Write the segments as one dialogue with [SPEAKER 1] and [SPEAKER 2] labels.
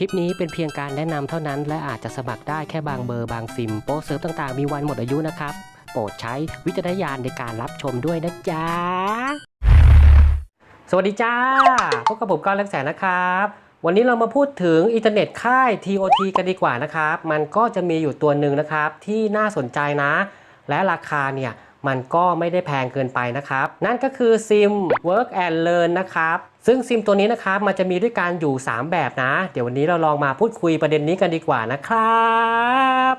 [SPEAKER 1] คลิปนี้เป็นเพียงการแนะนำเท่านั้น และอาจจะสมัครได้แค่บางเบอร์บางซิม โปรเซิร์ฟต่างๆ มีวันหมดอายุนะครับ โปรดใช้วิจารณญาณในการรับชมด้วยนะจ๊ะ สวัสดีจ้า พบกับผมก้อนเล็กแสนนะครับ วันนี้เรามาพูดถึงอินเทอร์เน็ตค่าย TOT กันดีกว่านะครับ มันก็จะมีอยู่ตัวหนึ่งนะครับที่น่าสนใจนะ และราคาเนี่ย มันก็ไม่ได้แพงเกินไปนะครับ นั่นก็คือซิม Work and Learn นะครับ ซึ่งซิมตัวนี้นะครับมันจะมีด้วยกันอยู่ 3 แบบนะ เดี๋ยววันนี้เราลองมาพูดคุยประเด็นนี้กันดีกว่านะครับ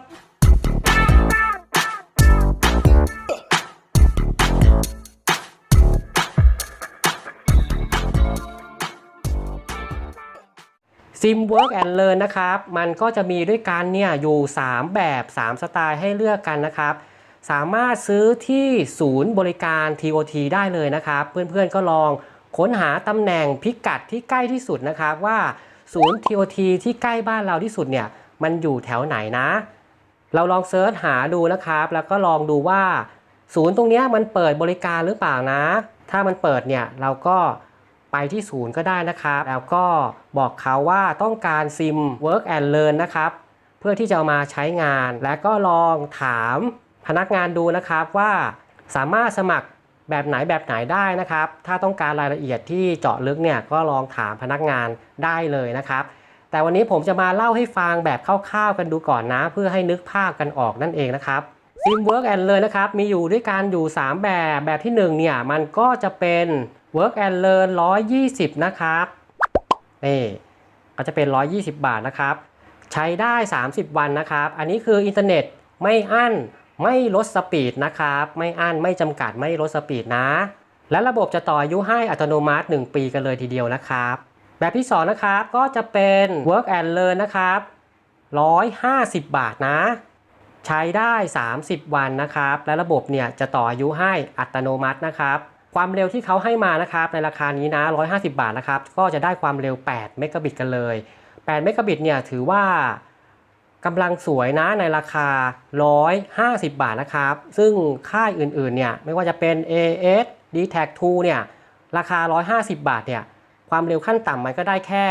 [SPEAKER 1] ซิม Work and Learn นะครับ มันก็จะมีด้วยกันเนี่ยอยู่ 3 แบบ 3 สไตล์ให้เลือกกันนะครับ สามารถซื้อที่ศูนย์บริการ TOT ได้เลยนะครับ เพื่อนๆก็ลองค้นหาตำแหน่งพิกัดที่ใกล้ที่สุดนะครับว่าศูนย์ TOT ที่ใกล้บ้านเราที่สุดเนี่ยมันอยู่แถวไหนนะ เราลองเซิร์ชหาดูนะครับ แล้วก็ลองดูว่า ศูนย์ตรงนี้มันเปิดบริการหรือเปล่านะ ถ้ามันเปิดเนี่ยเราก็ไปที่ศูนย์ก็ได้นะครับ แล้วก็บอกเขาว่าต้องการซิม Work and Learn นะครับ เพื่อที่จะเอามาใช้งาน และก็ลองถาม พนักงานดูนะครับว่าสามารถสมัครแบบไหนแบบไหนได้นะครับ ถ้าต้องการรายละเอียดที่เจาะลึกเนี่ยก็ลองถามพนักงานได้เลยนะครับ แต่วันนี้ผมจะมาเล่าให้ฟังแบบคร่าวๆกันดูก่อนนะ เพื่อให้นึกภาพกันออกนั่นเองนะครับซิม Work and Learn นะครับ มีอยู่ด้วยกันอยู่ 3 แบบ แบบที่1เนี่ยมันก็จะเป็น Work and Learn 120 นะครับนี่ก็จะเป็น 120 บาทนะครับ ใช้ได้ 30 วันนะครับ อันนี้คืออินเทอร์เน็ตไม่อั้น ไม่ลดสปีดนะครับ ไม่อั้นไม่จำกัดไม่ลดสปีดนะ และระบบจะต่ออายุให้อัตโนมัติ 1 ปีกันเลยทีเดียวนะครับ แบบที่ 2 นะครับก็จะเป็น Work and Learn นะครับ 150 บาทนะ ใช้ได้ 30 วันนะครับ และระบบเนี่ยจะต่ออายุให้อัตโนมัตินะครับความเร็วที่เขาให้มานะครับในราคานี้นะ 150 บาทนะครับ ก็จะได้ความเร็ว 8 เมกะบิตกันเลย 8 เมกะบิตเนี่ยถือว่า กำลังสวยนะในราคา 150 บาทนะครับ ซึ่งค่ายอื่นๆเนี่ยไม่ว่าจะเป็น AS d t a c 2เนี่ยราคา 150 บาทเนี่ยความเร็วขั้นต่ำมันก็ได้แค่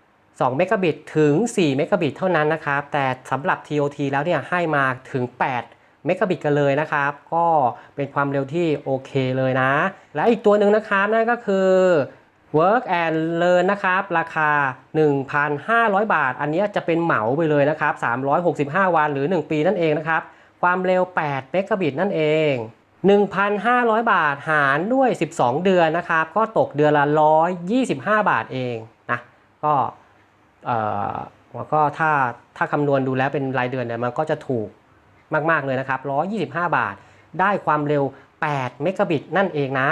[SPEAKER 1] 2เมกะบิตถึง4เมกะบิตเท่านั้นนะครับ แต่สำหรับ TOT แล้วเนี่ยให้มาถึง 8 เมกะบิตกันเลยนะครับ ก็เป็นความเร็วที่โอเคเลยนะ และอีกตัวหนึ่งนะครับนั่นก็คือ Work and Learn นะครับ ราคา 1,500 บาท อันนี้จะเป็นเหมาไปเลยนะครับ 365 วันหรือ 1 ปีนั่นเองนะครับ ความเร็ว8เมกะบิตนั่นเอง 1,500 บาทหารด้วย 12 เดือนนะครับ ก็ตกเดือนละ 125 บาทเองนะ ก็เอ่อก็ถ้าถ้าคำนวณดูแล้วเป็นรายเดือนเนี่ยมันก็จะถูกมาก ๆ เลยนะครับ 125 บาท ได้ความเร็ว8เมกะบิตนั่นเองนะ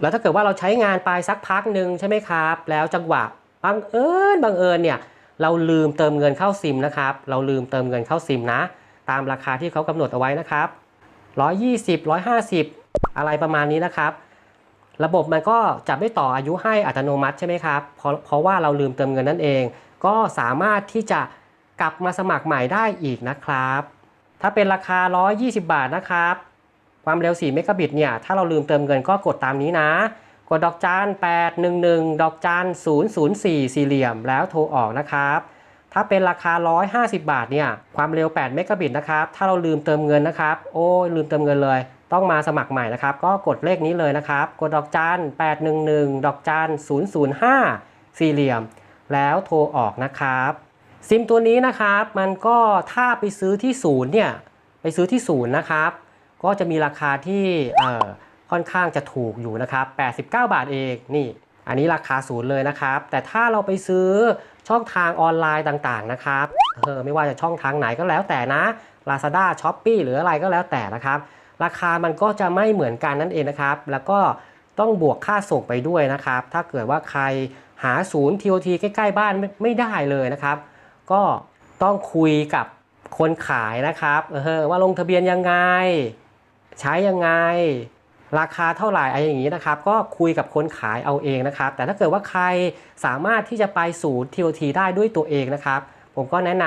[SPEAKER 1] แล้วถ้าเกิดว่าเราใช้งานไปสักพักหนึ่งใช่ไหมครับ แล้วจังหวะบังเอิญบังเอิญเนี่ยเราลืมเติมเงินเข้าซิมนะครับ เราลืมเติมเงินเข้าซิมนะ ตามราคาที่เขากำหนดเอาไว้นะครับ120 150 อะไรประมาณนี้นะครับ ระบบมันก็จะไม่ต่ออายุให้อัตโนมัติใช่ไหมครับเพราะเพราะว่าเราลืมเติมเงินนั่นเอง ก็สามารถที่จะกลับมาสมัครใหม่ได้อีกนะครับ ถ้าเป็นราคา 120 บาทนะครับ ความเร็ว4เมกะบิตเนี่ยถ้าเราลืมเติมเงินก็กดตามนี้นะ กดดอกจัน811 ดอกจัน004 สี่เหลี่ยมแล้วโทรออกนะครับถ้าเป็นราคา 150 บาทเนี่ยความเร็ว 8 เมกะบิตนะครับถ้าเราลืมเติมเงินนะครับ โอ้ลืมเติมเงินเลย ต้องมาสมัครใหม่นะครับ ก็กดเลขนี้เลยนะครับ กดดอกจัน811 ดอกจัน005 สี่เหลี่ยม แล้วโทรออกนะครับซิมตัวนี้นะครับมันก็ถ้าไปซื้อที่ศูนย์เนี่ยไปซื้อที่ศูนย์นะครับ ก็จะมีราคาที่ค่อนข้างจะถูกอยู่นะครับ89 บาทเองนี่อันนี้ราคาศูนย์เลยนะครับ แต่ถ้าเราไปซื้อช่องทางออนไลน์ต่างๆนะครับเออไม่ว่าจะช่องทางไหนก็แล้วแต่นะ Lazada s h o p e e หรืออะไรก็แล้วแต่นะครับ ราคามันก็จะไม่เหมือนกันนั่นเองนะครับ แล้วก็ต้องบวกค่าส่งไปด้วยนะครับ ถ้าเกิดว่าใครหาศูนย์ TOT ใกล้ ๆ บ้านไม่ไม่ได้เลยนะครับ ก็ต้องคุยกับคนขายนะครับเออว่าลงทะเบียนยังไง ใช้ยังไง ราคาเท่าไหร่อะไรอย่างนี้นะครับ ก็คุยกับคนขายเอาเองนะครับ แต่ถ้าเกิดว่าใครสามารถที่จะไปศูนย์ TOT ได้ด้วยตัวเองนะครับ ผมก็แนะน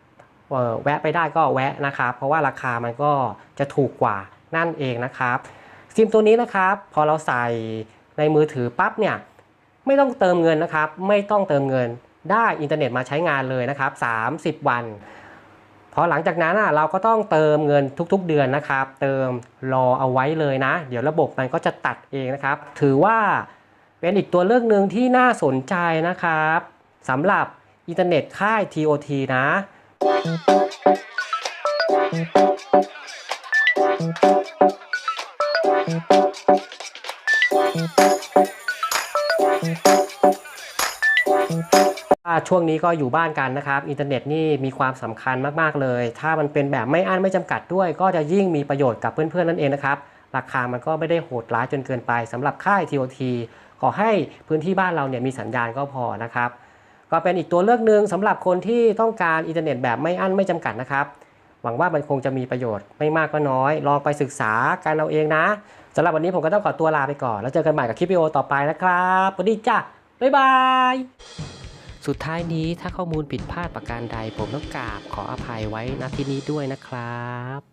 [SPEAKER 1] ำแวะไปได้ก็แวะนะครับ เพราะว่าราคามันก็จะถูกกว่านั่นเองนะครับซิมตัวนี้นะครับ พอเราใส่ในมือถือปั๊บเนี่ยไม่ต้องเติมเงินนะครับ ไม่ต้องเติมเงินได้อินเทอร์เน็ตมาใช้งานเลยนะครับ 30 วัน พอหลังจากนั้นเราก็ต้องเติมเงินทุกๆเดือนนะครับ เติมรอเอาไว้เลยนะ เดี๋ยวระบบมันก็จะตัดเองนะครับ ถือว่าเป็นอีกตัวเลือกหนึ่งที่น่าสนใจนะครับสำหรับอินเทอร์เน็ตค่าย TOT นะว่า ช่วงนี้ก็อยู่บ้านกันนะครับ อินเทอร์เน็ตนี่มีความสำคัญมากๆเลย ถ้ามันเป็นแบบไม่อั้นไม่จำกัดด้วย ก็จะยิ่งมีประโยชน์กับเพื่อนๆนั่นเองนะครับ ราคามันก็ไม่ได้โหดร้ายจนเกินไปสำหรับค่าย TOT ขอให้พื้นที่บ้านเราเนี่ยมีสัญญาณก็พอนะครับ ก็เป็นอีกตัวเลือกหนึ่งสำหรับคนที่ต้องการอินเทอร์เน็ตแบบไม่อั้นไม่จำกัดนะครับ หวังว่ามันคงจะมีประโยชน์ไม่มากก็น้อย ลองไปศึกษากันเอาเองนะสำหรับวันนี้ผมก็ต้องขอตัวลาไปก่อน แล้วเจอกันใหม่กับคลิปวิดีโอต่อไปนะครับสวัสดีจ้ะบ๊ายบาย สุดท้ายนี้ถ้าข้อมูลผิดพลาดประการใด ผมต้องกราบขออภัยไว้ณที่นี้ด้วยนะครับ